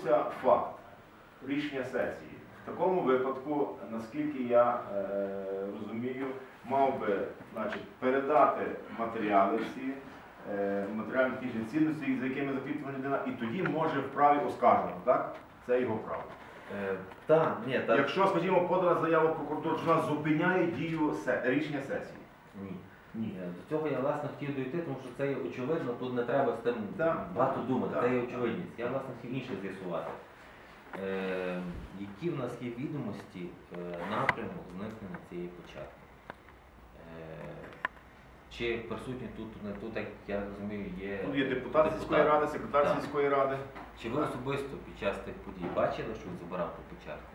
відбувся факт рішення сесії. В такому випадку, наскільки я е, розумію, мав би значить, передати матеріали всі, е, матеріальні технічні цінності, за якими закріплена людина, і тоді може вправі оскаржувати, так? Це його право. Е, Так, ні, так. Якщо, скажімо, подана заява в прокуратуру, що вона зупиняє дію се- рішення сесії. Ні. Ні. Е, До цього я власне хотів дойти, тому що це є очевидно, тут не треба з тим Да. багато думати, Да. це є очевидність. Я власне хотів інше з'ясувати. Е, які в нас є відомості е, напряму зникнення цієї початки? Е, чи присутні тут, не тут, як я розумію, є. Тут є депутат сільської ради, секретар Так. сільської ради. Чи ви особисто під час тих подій бачили, що він забирав ту початку?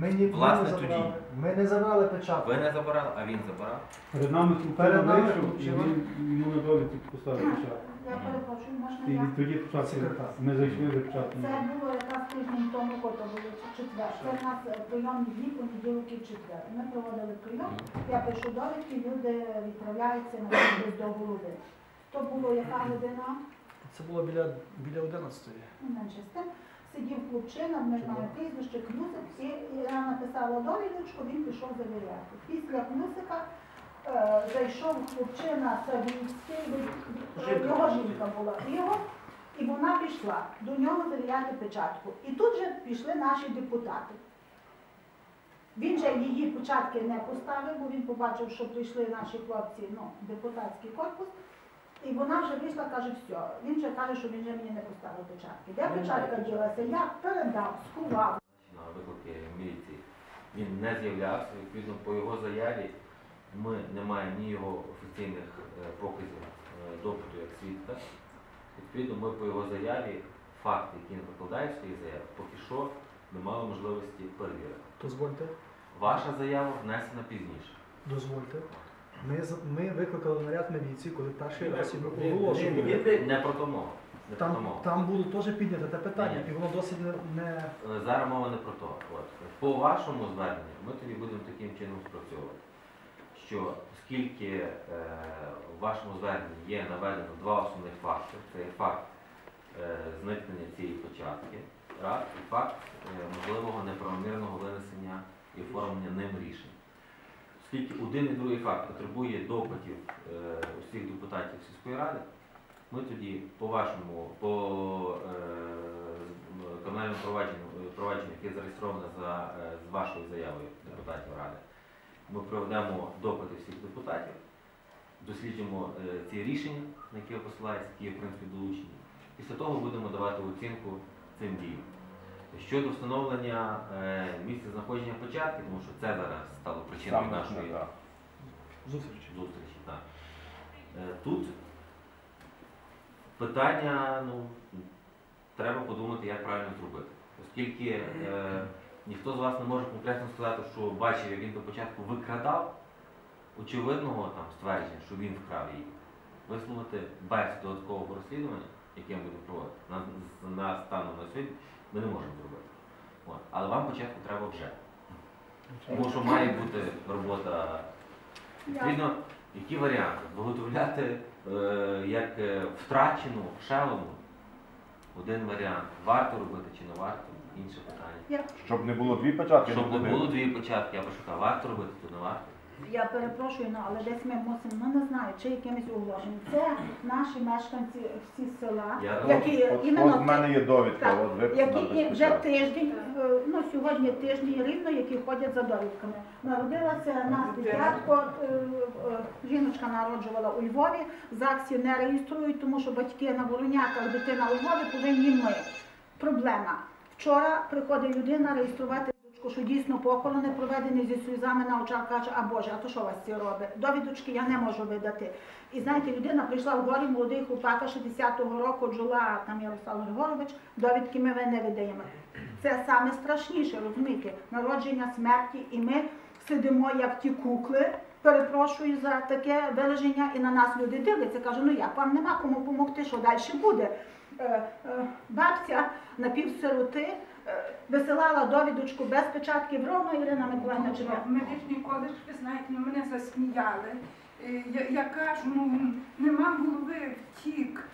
Ми ні Власне, не забрали. тоді. Ми не забрали печатку. Ви не забирали, а він забирав? Перед нами Перед хлопчина нами вийшов, і він йому на довідку поставив початку. Я перепрошую, можна І я? відтоді Секретар. ми зайшли за початку. Це було якраз тиждень тому, коли було чи- четвер. Це в нас е, прийом дні, понеділок і четвер. Ми проводили прийом, я пишу довідки, люди відправляються на десь до голови. То було яка година? Це було біля, біля 11-ї. Ну, менше з тим. Сидів хлопчина, не знаю прізвище, Кнюсик, і я написала довідочку, він пішов завіряти. Після Кнюсика е, зайшов хлопчина Савінський, Жінка. його жінка була, його, і вона пішла до нього завіряти печатку. І тут же пішли наші депутати. Він же її початки не поставив, бо він побачив, що прийшли наші хлопці, ну, депутатський корпус. І вона вже вийшла, каже, все. Він вже каже, що він вже мені не поставив печатки. Де печатка ділася? Я передав, скував. на виклики міліції. Він не з'являвся, відповідно, по його заяві ми не маємо ні його офіційних е, показів е, допиту як свідка. Відповідно, ми по його заяві факти, які він викладає в своїй заяві, поки що не мали можливості перевірити. Дозвольте. Ваша заява внесена пізніше. Дозвольте. Ми, з- ми викликали наряд міліції, коли перший раз його Ні, оголошували. ні, Не про тому. Не про Там, тому. там було теж піднято те питання, і воно досить не, не Е, Зараз мова не про то. От. По вашому зверненню ми тоді будемо таким чином спрацьовувати, що оскільки е, в вашому зверненні є наведено два основних факти, це є факт е, зникнення цієї початки, раз, і факт е, можливого неправомірного винесення і оформлення ним рішень. Оскільки один і другий факт потребує допитів е, усіх депутатів сільської ради, ми тоді по вашому, по е, кримінальному провадженню, е, провадженню, яке зареєстроване за, з вашою заявою депутатів Ради, ми проведемо допити всіх депутатів, досліджимо ці рішення, на які ви посилаєтеся, які в принципі, долучені. Після того будемо давати оцінку цим діям. Щодо встановлення е, місця знаходження початки, тому що це зараз стало причиною Саме нашої так. зустрічі. зустрічі. Так. Е, Тут питання, ну, треба подумати, як правильно зробити. Оскільки е, ніхто з вас не може конкретно сказати, що бачив, як він до початку викрадав, очевидного там ствердження, що він вкрав її, висунути без додаткового розслідування, яке ми будемо проводити, на, на станом на сьогодні, ми не можемо зробити. От. Але вам початку треба вже. Тому що має бути робота Відповідно, які варіанти? Виготовляти е, як е, втрачену шелому один варіант. Варто робити чи не варто? Інше питання. Щоб не було дві початки, Щоб не було дві початки, я пишу, так, варто робити, то не варто. Я перепрошую, ну, але десь ми мусимо, ну не знаю, чи якимось оголошенням. Це наші мешканці всі села, Я- які От, іменно от в мене є довідка, Так, от виписана які і вже тиждень, е, ну сьогодні тиждень рівно, які ходять за довідками. Народилася нас дитятко, е, е, жіночка народжувала у Львові, ЗАГСі не реєструють, тому що батьки на Вороняках, дитина у Львові повинні ми. Проблема. Вчора приходить людина реєструвати що дійсно похорони проведені зі сльозами на очах, каже, а Боже, а то що вас це робить? Довідочки я не можу видати. І знаєте, людина прийшла в горі, молодий хлопака 60-го року, джула там Ярослав Григорович, довідки ми не видаємо. Це саме страшніше, розумієте, народження смерті, і ми сидимо як ті кукли. Перепрошую за таке вилеження, і на нас люди дивляться. Кажуть, ну як вам нема кому допомогти, що далі буде. Е, е, Бабця напівсироти висилала довідочку без печатки в Ровно Ірина Миколаївна чи медичний коледж, ви знаєте, ну, мене засміяли. Е, Я, я кажу, ну нема голови, втік,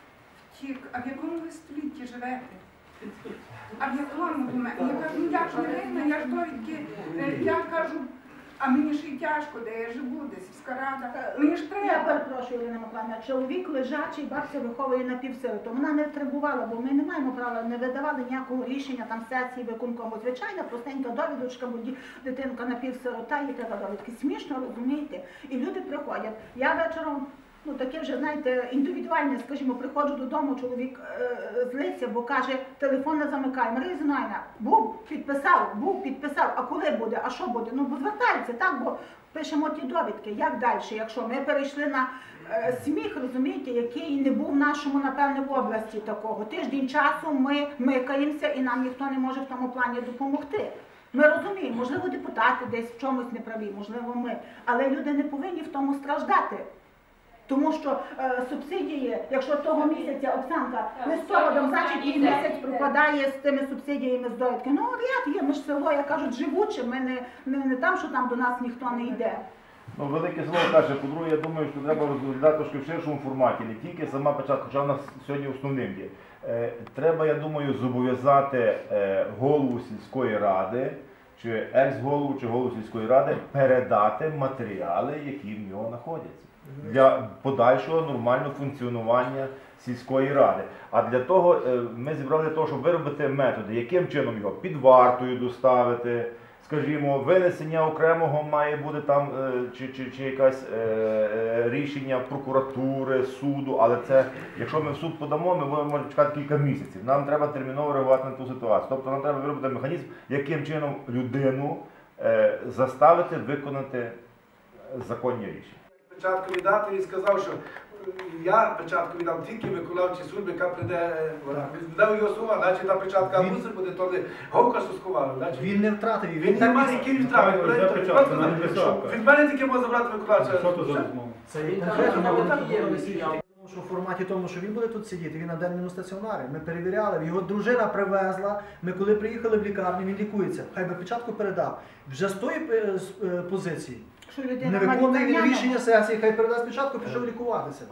втік. А в якому ви столітті живете? А в якому документі? Я кажу, ну я ж винна, я ж довідки, е, я кажу, а мені ж і тяжко, де я живу, десь в Скарадах. Мені ж Я перепрошую, Ірина Миколаївна, чоловік лежачий, бабця виховує на півсилу, то вона не требувала, бо ми не маємо права, не видавали ніякого рішення там сесії виконкому. Звичайна, простенька довідочка, бо дитинка на півсирота, їй треба довідки. Смішно, розумієте? І люди приходять. Я вечором. Ну, таке вже, знаєте, індивідуальне, скажімо, приходжу додому, чоловік е, злиться, бо каже, телефон не замикає. Марія Зінаївна, був, підписав, був, підписав, а коли буде, а що буде? Ну, бо звертаються, так, бо пишемо ті довідки. Як далі? Якщо ми перейшли на е, сміх, розумієте, який не був в нашому, напевне, в області такого. Тиждень часу ми микаємося і нам ніхто не може в тому плані допомогти. Ми розуміємо, можливо, депутати десь в чомусь не праві, можливо, ми, але люди не повинні в тому страждати. Тому що е, субсидії, якщо того місяця Оксанка листопадом, значить їй місяць пропадає з тими субсидіями з довідки. Ну, ряд є, ми ж село, як кажуть, живуче, ми не, не, не там, що там до нас ніхто не йде. Ну, велике село каже, по-друге, я думаю, що треба розглядати трошки в ширшому форматі, не тільки сама початка, хоча в нас сьогодні основним є. Е, треба, я думаю, зобов'язати е, голову сільської ради, чи екс-голову, чи голову сільської ради передати матеріали, які в нього знаходяться. Для подальшого нормального функціонування сільської ради. А для того е, ми зібрали того, щоб виробити методи, яким чином його під вартою доставити, скажімо, винесення окремого має бути там е, чи, чи, чи якесь е, е, рішення прокуратури, суду, але це, якщо ми в суд подамо, ми будемо чекати кілька місяців. Нам треба терміново реагувати на ту ситуацію. Тобто нам треба виробити механізм, яким чином людину е, заставити виконати законні рішення. Печатку віддати і сказав, що е, я печатку віддав тільки виконавчій службі, яка прийде, е, вона віддав його слова, значить та печатка Він- мусить буде, то не говка, сховала. Значить, Він не втратив її. він не має який втратив. Від мене тільки може забрати виконавча. Що то за розмова? Це Він конкретно є випадковий що в форматі тому, що він буде тут сидіти, він на денному стаціонарі. Ми перевіряли, його дружина привезла. Ми коли приїхали в лікарню, він лікується. Хай би печатку передав. Вже з тої е, е, позиції Що не виконує він рішення сесії, хай передасть печатку, пішов лікуватися.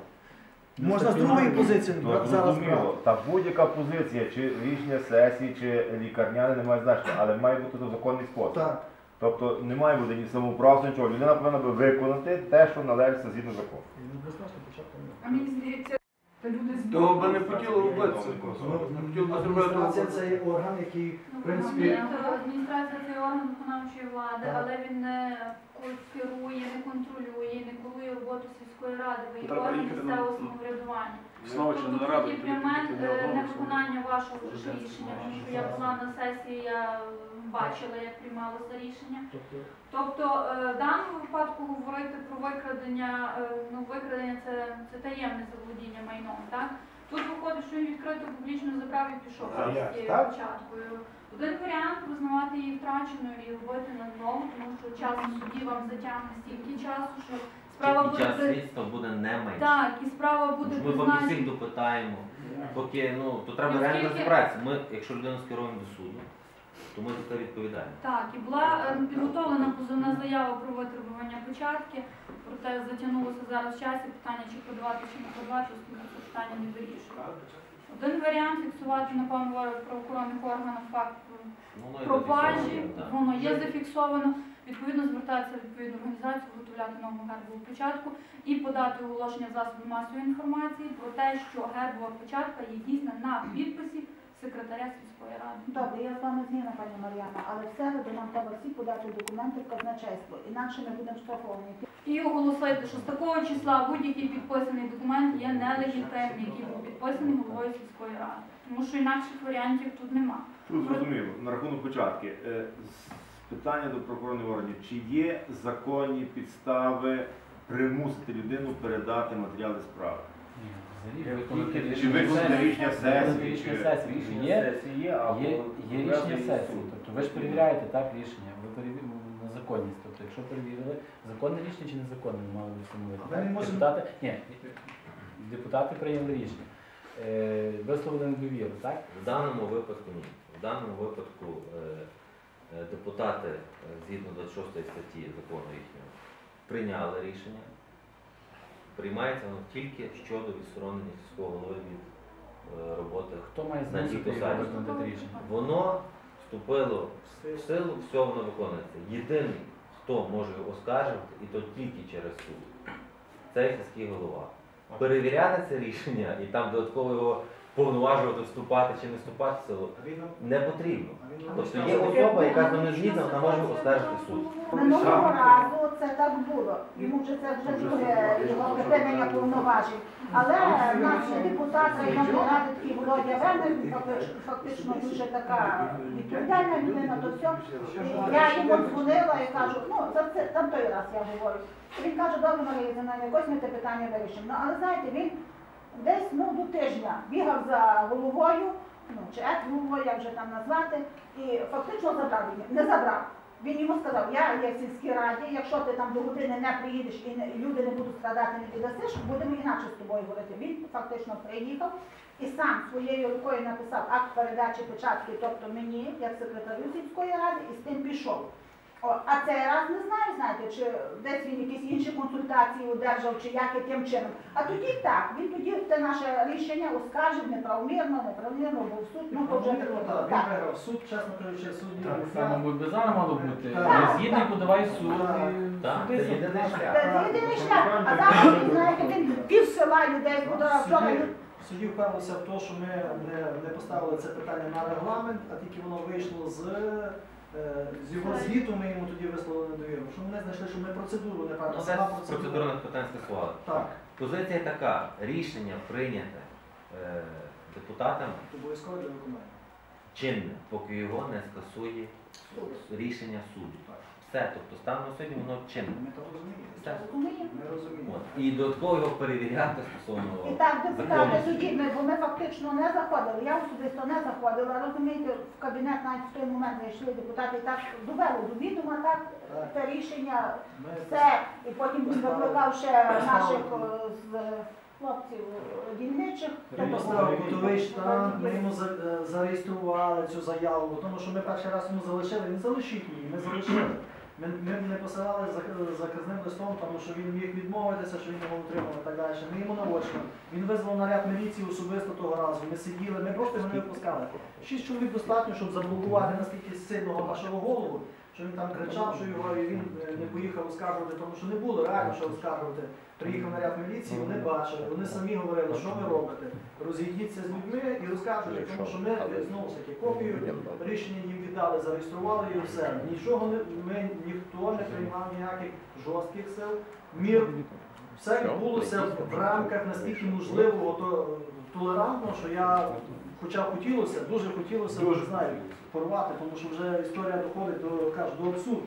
Можна з другої позиції Ну, зараз брати. зрозуміло, та будь-яка позиція, чи рішення сесії, чи лікарняне не має значення, але має бути то законний спосіб. Так. Тобто не має бути ні самоуправства, нічого. Людина повинна би виконати те, що належить згідно закону. Він що початку не А мені здається, та люди з Того би не хотіло вбитися. Ну, Хотів би Адміністрація зробити. це є орган, який, Ну, в принципі, Адміністрація це орган виконавчої влади, але він не керує, не контролює, не керує роботу сільської ради, ви є Треба орган їхати на- місцевого самоврядування. Знову чи Тобто на раду, тут є тоді пряме тільки не е, одного невиконання вашого ж рішення, тому що я була на сесії, я бачила, як приймалося рішення. тобто, Тобто е, в даному випадку говорити про викрадення, е, ну викрадення це, це таємне заволодіння майном, так? Тут виходить, що він відкрито публічно забрав і пішов з як? цією початкою. Один варіант визнавати її втраченою і робити на нову, тому що час у суді вам затягне стільки часу, що справа буде час слідства буде не менше. так, і справа буде Ми вам всіх допитаємо. Поки ну то треба реально розібратися. Ми, якщо людину скеруємо до суду, то ми за це відповідаємо. Так, і була е, підготовлена позовна заява про витребування початки, проте затягнулося зараз в часі питання, чи подавати, чи не подавати, оскільки це питання не вирішує. Один варіант фіксувати напевно, в правоохоронних органах факт Ну, пропажі, воно є зафіксовано. Відповідно, звертатися в відповідну організацію, виготовляти нову гербову початку і подати оголошення засобів масової інформації про те, що гербова початка є дійсна на підписі секретаря сільської ради. Добре, я з вами згідна, пані Мар'яна, але в середу нам треба всі подати документи в казначейство, інакше ми будемо штрафовані. І оголосити, що з такого числа будь-який підписаний документ є нелегітимний, який був підписаний головою сільської ради. Тому що інакших варіантів тут нема. Тут зрозуміло, на рахунок початки. Е, Питання до прокурорних органів. Чи є законні підстави примусити людину передати матеріали справи? Чи виконати рішення сесії? Рішення сесії. Є- сесії є, Є, є рішення сесії, тобто ви ж перевіряєте так рішення, ви перевіряєте на законність. Тобто, якщо перевірили, законне рішення чи незаконне, ми мали би встановити. Але ми можемо- Депутати, ні, депутати прийняли рішення. Е, висловили недовіру, так? В даному випадку ні. В даному випадку е, е, депутати е, згідно 26 статті закону їхнього прийняли рішення. Приймається воно тільки щодо відсторонення сільського голови від е, роботи Хто має На цій посаді. Воно вступило в силу, все воно виконується. Єдиний, хто може його оскаржувати, і то тільки через суд, це сільський голова. Перевіряти це рішення і там додатково його повноважувати вступати чи не вступати в нам- не потрібно. Тобто є особа, яка з не згідна, вона може оскаржити суд. Минулого разу це так було. Йому вже це вже друге його припинення повноважень. Але наш депутат районної ради такий Володя Венер, фактично- фактично дуже така відповідальна людина, то все. Я йому дзвонила і кажу, ну за це там той раз я говорю. Він каже, добре, Марія Зіновна, якось ми те питання вирішимо. Ну але знаєте, він десь ну до тижня бігав за головою, ну чи головою, як вже там назвати, і фактично забрав її. Не забрав. Він йому сказав, я є в сільській раді, якщо ти там до години не приїдеш і, не- люди не будуть страдати, не піддасиш, будемо інакше з тобою говорити. Він фактично приїхав і сам своєю рукою написав акт передачі печатки, тобто мені, як секретарю сільської ради, і з тим пішов. О, а цей раз не знаю, знаєте, чи десь він якісь інші консультації одержав, чи як яким чином. А тоді так, він тоді те наше рішення оскаржив неправомірно, неправомірно був суд, ну то вже Ну, так, Він так. виграв суд, чесно кажучи, судді. Так само, мабуть, би зараз мало бути. Так. Не згідний, подавай суд. Так, це єдиний шлях. Це єдиний шлях. А зараз, ви знаєте, він пів села людей буде вчора. Судді, судді впевнилися в те, що ми не, не поставили це питання на регламент, а тільки воно вийшло з, з його звіту, ми йому тоді висловили недовіру. Що ми не знайшли, що ми процедуру не неправильно. Сама процедура. процедурних питань скасували. Так, Позиція така: рішення прийняте е, депутатами обов'язково для виконання. чинне, поки його не скасує рішення суду. Все, тобто станом на сьогодні воно чинне. Ми то розуміємо. Ми розуміємо. От. І додатково його перевіряти стосовно. І так, депутати тоді, ми, бо ми фактично не заходили, я особисто не заходила, розумієте, в кабінет навіть в той момент зайшли депутати і так довели до відома, так, Так. те рішення, Ми все, і потім він викликав ще наших з хлопців дільничих. Він поставив готовий штамп, ми йому за- е, зареєстрували цю заяву, тому що ми перший раз йому залишили, він залишіть її, ми залишили. Ми, ми не посилали зак- заказним листом, тому що він міг відмовитися, що він його утримав і так далі. Ми йому наочно. Він визвав наряд міліції особисто того разу. Ми сиділи, ми просто його не випускали. Шість чоловік достатньо, щоб заблокувати настільки сильного нашого голову, що він там кричав, що його і він е, не поїхав оскаржувати, тому що не було реально що оскаржувати. Приїхав наряд міліції, вони бачили, вони самі говорили, що ви робите. Розійдіться з людьми і розкажете, тому що ми знову ж таки копію рішення їм віддали, зареєстрували і все. Нічого не ми ніхто не приймав ніяких жорстких сил. Мір все відбулося в рамках настільки можливого то толерантно, що я, хоча хотілося, дуже хотілося, не знаю, порвати, тому що вже історія доходить до кажу, до абсурду.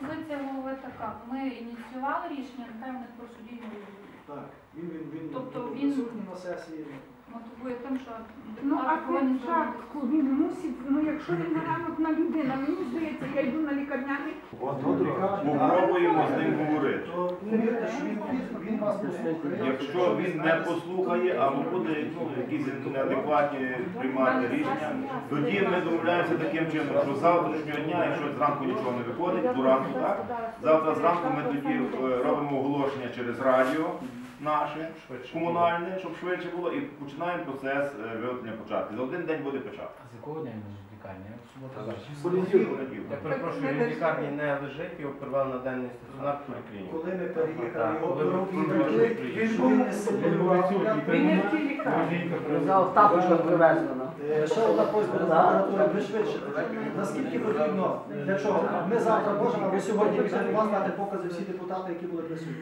Позиція голови така. Ми ініціювали рішення, нехай вони просто дійсно Так, він, він, він, Тобто він він- на сесії. Мотивує тим, що Ну, а депутати він мусить, ну якщо він неграмотна людина, мені здається, я йду на лікарняний, Попробуємо з ним говорити. То повірте, що він, він, він вас послухає. Якщо він не послухає або буде ну, якісь неадекватні приймати рішення, тоді ми домовляємося таким чином, що завтрашнього дня, якщо зранку нічого не виходить, до ранку, так? Завтра зранку ми тоді е, робимо оголошення через радіо наше, комунальне, щоб швидше було, і починаємо процес е, виготовлення початку. За один день буде початок. А з якого дня він лежить в лікарні? Я в суботу бачив. Понеділок, понеділок. Я перепрошую, він в лікарні не лежить, його привели на денний стаціонар в поліклініку. Коли ми переїхали, його коли ви приїхали. що він не сидів. він не в тій лікарні. Сказав, тапочка привезена. Ще одна просьба до прокуратури пришвидшити. Наскільки потрібно, для чого? Ми завтра можемо, або сьогодні після вас дати покази всі депутати, які були присутні.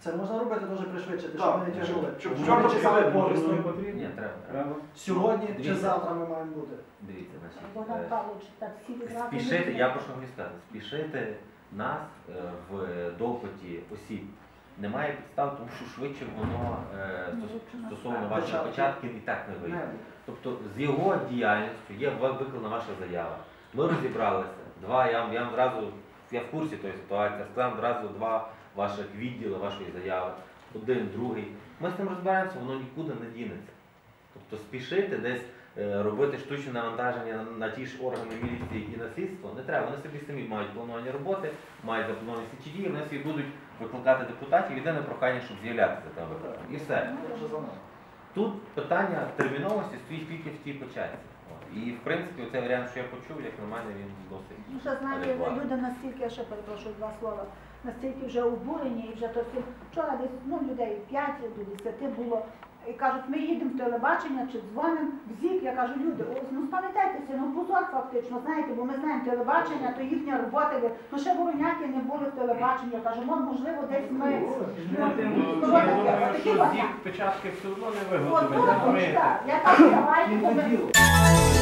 Це можна робити дуже пришвидшити, щоб ми не тяжили. Щоб вчора ми чекали повністю. Ні, треба. Сьогодні чи завтра ми маємо бути. Дивіться, значить. Е. Спішити, я прошу вам сказати, спішити нас е, в допиті осіб. Немає підстав, тому що швидше воно е, стосовно вашої Початки. початків і так не вийде. Тобто з його діяльністю є виконана ваша заява. Ми розібралися. Два, я, я вам зразу, я в курсі тої ситуації, сказав одразу два ваших відділи вашої заяви, один, другий. Ми з цим розбираємося, воно нікуди не дінеться. Тобто спішити десь е, робити штучне навантаження на, ті ж органи міліції і на не треба. Вони собі самі мають плановані роботи, мають заплановані слідчі дії, вони собі будуть викликати депутатів. Єдине прохання, щоб з'являтися там. І все. Тут питання терміновості стоїть тільки в тій початці. І в принципі цей варіант, що я почув, як на мене, він досить. Ну, знаєте, люди настільки, я ще перепрошую два слова, настільки вже обурені і вже то. Вчора десь ну, людей 5 до 10 було. І кажуть, ми їдемо в телебачення чи дзвонимо в ЗІК. Я кажу, люди, ось, ну спам'ятайтеся, ну позор фактично, знаєте, бо ми знаємо телебачення, то їхня робота. є. Ну ще вороняки не були в телебаченні. Я кажу, можливо, десь ми. Ну, Ну, зік печатки все одно не так. Я кажу, давайте.